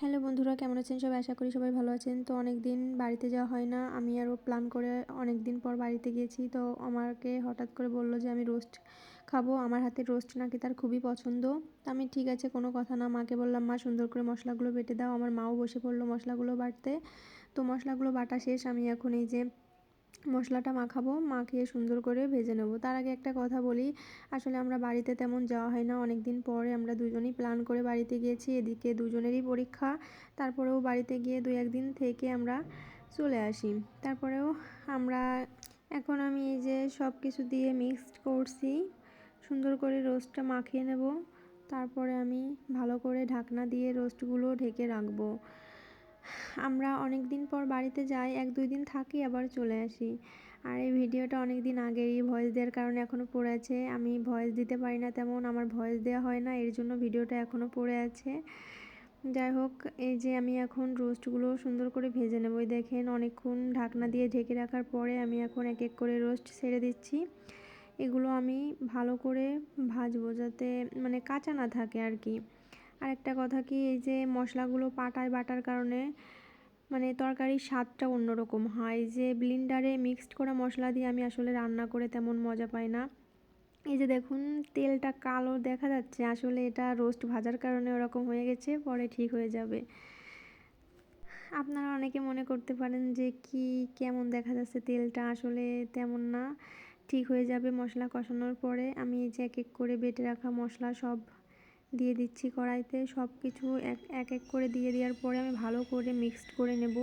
Hello বন্ধুরা, কেমন আছেন সবাই? আশা করি সবাই ভালো আছেন। তো অনেক দিন বাড়িতে যাওয়া হয় না। আমি আরও প্ল্যান করে অনেক দিন পর বাড়িতে গিয়েছি। তো আমাকে হঠাৎ করে বলল যে, আমি রোস্ট খাব। আমার হাতে রোস্ট নাকি তার খুবই পছন্দ। তো আমি, ঠিক আছে, কোনো কথা না। মাকে বললাম, মা, সুন্দর করে মশলাগুলো বেটে দাও। আমার মাও বসে পড়ল মশলাগুলো বাটতে। তো মশলাগুলো বাটা শেষ। আমি এখন এই যে মশলাটা মাখাবো, মাখিয়ে সুন্দর করে ভেজে নেব। তার আগে একটা কথা বলি, আসলে আমরা বাড়িতে তেমন যাওয়া হয় না। অনেক দিন পরে আমরা দুজনেই প্ল্যান করে বাড়িতে গিয়েছি, এদিকে দুজনেরই পরীক্ষা। তারপরেও বাড়িতে গিয়ে দু একদিন থেকে আমরা চলে আসি। তারপরেও আমরা, এখন আমি এই যে সব কিছু দিয়ে মিক্সড করছি, সুন্দর করে রোস্টটা মাখিয়ে নেব। তারপরে আমি ভালো করে ঢাকনা দিয়ে রোস্টগুলো ঢেকে রাখব। আমরা অনেক দিন পর বাড়িতে যাই, এক দুই দিন থাকি, আবার চলে আসি। আর এই ভিডিওটা অনেক দিন আগেই ভয়েস দেওয়ার কারণে এখনও পড়ে আছে। আমি ভয়েস দিতে পারি না তেমন, আমার ভয়েস দেওয়া হয় না, এর জন্য ভিডিওটা এখনও পড়ে আছে। যাই হোক, এই যে আমি এখন রোস্টগুলো সুন্দর করে ভেজে নেব দেখেন অনেকক্ষণ ঢাকনা দিয়ে ঢেকে রাখার পরে আমি এখন এক এক করে রোস্ট ছেড়ে দিচ্ছি। এগুলো আমি ভালো করে ভাজবো যাতে মানে কাঁচা না থাকে আর কি। আরেকটা কথা কি, এই যে মশলাগুলো পাটায় বাটার কারণে মানে তরকারির স্বাদটা অন্যরকম হয়। যে ব্লিন্ডারে মিক্সড করা মশলা দিয়ে আমি আসলে রান্না করে তেমন মজা পাই না। এই যে দেখুন, তেলটা কালো দেখা যাচ্ছে, আসলে এটা রোস্ট ভাজার কারণে ওরকম হয়ে গেছে, পরে ঠিক হয়ে যাবে। আপনারা অনেকে মনে করতে পারেন যে কি, কেমন দেখা যাচ্ছে তেলটা, আসলে তেমন না। ঠিক হয়ে যাবে মশলা কষানোর পরে। আমি এই যে এক এক করে বেটে রাখা মশলা সব দিয়ে দিচ্ছি কড়াইতে। সব কিছু এক এক করে দিয়ে দেওয়ার পরে আমি ভালো করে মিক্সড করে নেব।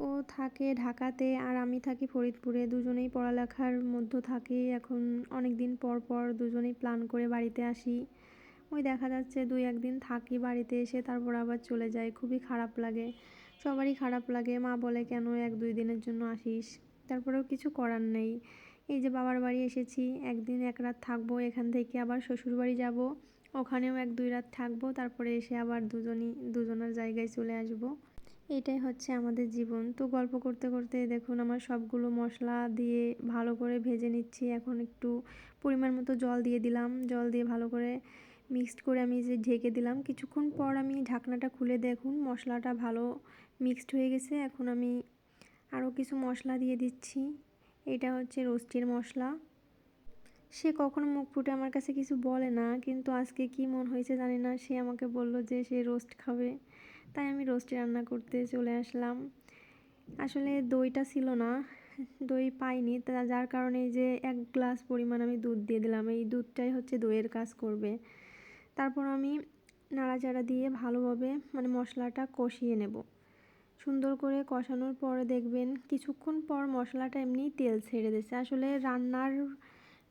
ও থাকে ঢাকাতে আর আমি থাকি ফরিদপুরে। দুজনেই পড়ালেখার মধ্য থাকি। এখন অনেক দিন পর পর দুজনেই প্ল্যান করে বাড়িতে আসি। ওই দেখা যাচ্ছে দুই, একদিন থাকি বাড়িতে এসে তারপর আবার চলে যাই। খুবই খারাপ লাগে। সবারই খারাপ লাগে। মা বলে, কেন এক, দুই দিনের জন্য আসিস? তারপরেও কিছু করার নেই। এই যে বাবার বাড়ি এসেছি। একদিন এক রাত থাকব, এখান থেকে আবার শ্বশুর বাড়ি যাব। ওখানেও এক দুই রাত থাকব, তারপরে এসে আবার দুজনই, দুজনের জায়গায় চলে আসব। এটাই হচ্ছে আমাদের জীবন। তো গল্প করতে করতে দেখুন আমার সবগুলো মশলা দিয়ে ভালো করে ভেজে নিচ্ছি। এখন একটু পরিমাণ মতো জল দিয়ে দিলাম। জল দিয়ে ভালো করে মিক্সড করে আমি যে ঢেকে দিলাম, কিছুক্ষণ পর আমি ঢাকনাটা খুলে দেখুন মশলাটা ভালো মিক্সড হয়ে গেছে। এখন আমি আরও কিছু মশলা দিয়ে দিচ্ছি। এটা হচ্ছে রোস্টের মশলা। সে কখনো মুখ ফুটে আমার কাছে কিছু বলে না, কিন্তু আজকে কি মন হয়েছে জানি না। সে আমাকে বলল যে সে রোস্ট খাবে। তাই আমি রোস্টে রান্না করতে চলে আসলাম। আসলে দইটা ছিল না, দই পাইনি। যার কারণে যে এক গ্লাস পরিমাণ আমি দুধ দিয়ে দিলাম। এই দুধটাই হচ্ছে দইয়ের কাজ করবে। তারপর আমি নাড়াচাড়া দিয়ে ভালোভাবে মানে মশলাটা কষিয়ে নেব। সুন্দর করে কষানোর পরে দেখবেন কিছুক্ষণ পর মশলাটা এমনি তেল ছেড়ে দিচ্ছে। আসলে রান্নার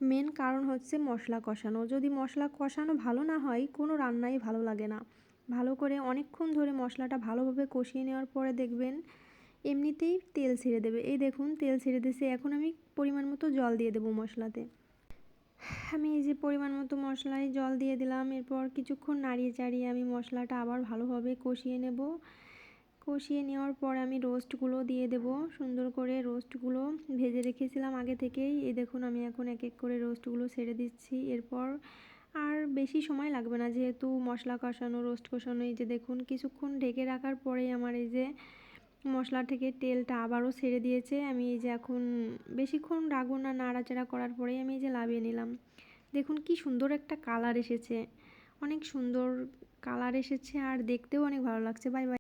মেন কারণ হচ্ছে মশলা কষানো। যদি মশলা কষানো ভালো না হয়, কোনো রান্নাই ভালো লাগে না। ভালো করে অনেকক্ষণ ধরে মশলাটা ভালোভাবে কষিয়ে নেওয়ার পরে দেখবেন এমনিতেই তেল ছেড়ে দেবে। এই দেখুন, তেল ছেড়ে দিয়েছে। এখন আমি পরিমাণ মতো জল দিয়ে দেবো মশলাতে। আমি এই যে পরিমাণ মতো মশলায় জল দিয়ে দিলাম। এরপর কিছুক্ষণ নাড়িয়ে চাড়িয়ে আমি মশলাটা আবার ভালোভাবে কষিয়ে নেব। কষিয়ে নেওয়ার পর আমি রোস্টগুলো দিয়ে দেব। সুন্দর করে রোস্টগুলো ভেজে রেখেছিলাম আগে থেকেই। এই দেখুন, আমি এখন এক এক করে রোস্টগুলো ছেড়ে দিচ্ছি। এরপর আর বেশি সময় লাগবে না, যেহেতু মশলা কষানো, রোস্ট কষানো, এই যে দেখুন, কিছুক্ষণ ঢেকে রাখার পরেই আমার এই যে মশলা থেকে তেলটা আবারও ছেড়ে দিয়েছে। আমি এই যে এখন বেশিক্ষণ রাখব না, নাড়াচাড়া করার পরেই আমি এই যে লাভিয়ে নিলাম। দেখুন, কি সুন্দর একটা কালার এসেছে। অনেক সুন্দর কালার এসেছে আর দেখতেও অনেক ভালো লাগছে। Bye bye.